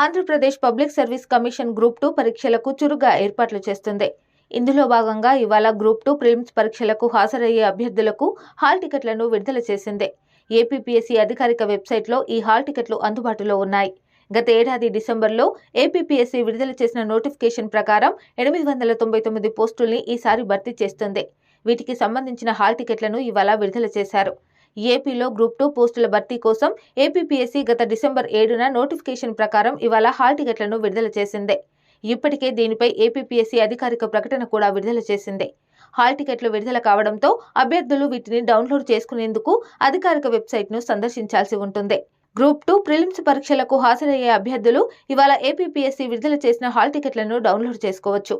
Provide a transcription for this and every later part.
Andhra Pradesh public service commission group two పరీక్షలకు చురుగ్గా ఏర్పాట్లు చేస్తుంది. ఇందులో భాగంగా ఇవాళ గ్రూప్ టూ ప్రిలిమ్స్ పరీక్షలకు హాజరయ్యే అభ్యర్థులకు హాల్ టికెట్లను విడుదల చేసింది. ఏపీపీఎస్సీ అధికారిక వెబ్సైట్లో ఈ హాల్ టికెట్లు అందుబాటులో ఉన్నాయి. గత ఏడాది డిసెంబర్లో ఏపీపీఎస్సీ విడుదల చేసిన నోటిఫికేషన్ ప్రకారం ఎనిమిది వందల తొంభై తొమ్మిది పోస్టుల్ని ఈసారి భర్తీ చేస్తుంది. వీటికి సంబంధించిన హాల్ టికెట్లను ఇవాళ విడుదల చేశారు. ఏపీలో గ్రూప్ టూ పోస్టుల భర్తీ కోసం ఏపీపీఎస్సీ గత డిసెంబర్ ఏడున నోటిఫికేషన్ ప్రకారం ఇవాళ హాల్ టికెట్లను విడుదల చేసిందే. ఇప్పటికే దీనిపై ఏపీపీఎస్సీ అధికారిక ప్రకటన కూడా విడుదల చేసిందే. హాల్ టికెట్లు విడుదల కావడంతో అభ్యర్థులు వీటిని డౌన్లోడ్ చేసుకునేందుకు అధికారిక వెబ్సైట్ను సందర్శించాల్సి ఉంటుంది. గ్రూప్ టూ ప్రిలిమ్స్ పరీక్షలకు హాజరయ్యే అభ్యర్థులు ఇవాళ ఏపీపీఎస్సీ విడుదల చేసిన హాల్ టికెట్లను డౌన్లోడ్ చేసుకోవచ్చు.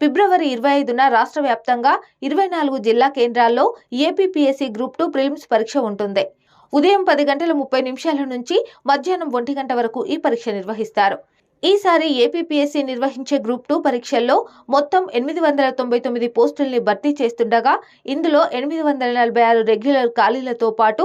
ఫిబ్రవరి ఇరవై ఐదున రాష్ట్ర వ్యాప్తంగా ఇరవై నాలుగు జిల్లా కేంద్రాల్లో ఏపీపీఎస్సీ గ్రూప్ టూ ప్రిలిమ్స్ పరీక్ష ఉంటుంది. ఉదయం పది గంటల ముప్పై నిమిషాల నుంచి మధ్యాహ్నం ఒంటి గంట వరకు ఈ పరీక్ష నిర్వహిస్తారు. ఈసారి ఏపీపీఎస్సీ నిర్వహించే గ్రూప్ టూ పరీక్షల్లో మొత్తం ఎనిమిది వందల తొంభై తొమ్మిది పోస్టుల్ని భర్తీ చేస్తుండగా ఇందులో ఎనిమిది వందల నలభై ఆరు రెగ్యులర్ ఖాళీలతో పాటు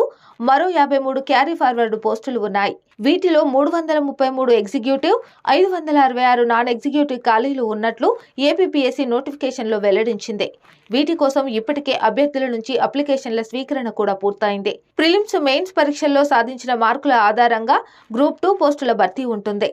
మరో యాభై మూడు క్యారీ ఫార్వర్డ్ పోస్టులు ఉన్నాయి. వీటిలో మూడు వందల ముప్పై మూడు ఎగ్జిక్యూటివ్ ఐదు వందల అరవై ఆరు నాన్ ఎగ్జిక్యూటివ్ ఖాళీలు ఉన్నట్లు ఏపీపీఎస్సీ నోటిఫికేషన్లో వెల్లడించింది. వీటి కోసం ఇప్పటికే అభ్యర్థుల నుంచి అప్లికేషన్ల స్వీకరణ కూడా పూర్తయింది. ప్రిలిమ్స్ మెయిన్స్ పరీక్షల్లో సాధించిన మార్కుల ఆధారంగా గ్రూప్ టూ పోస్టుల భర్తీ ఉంటుంది.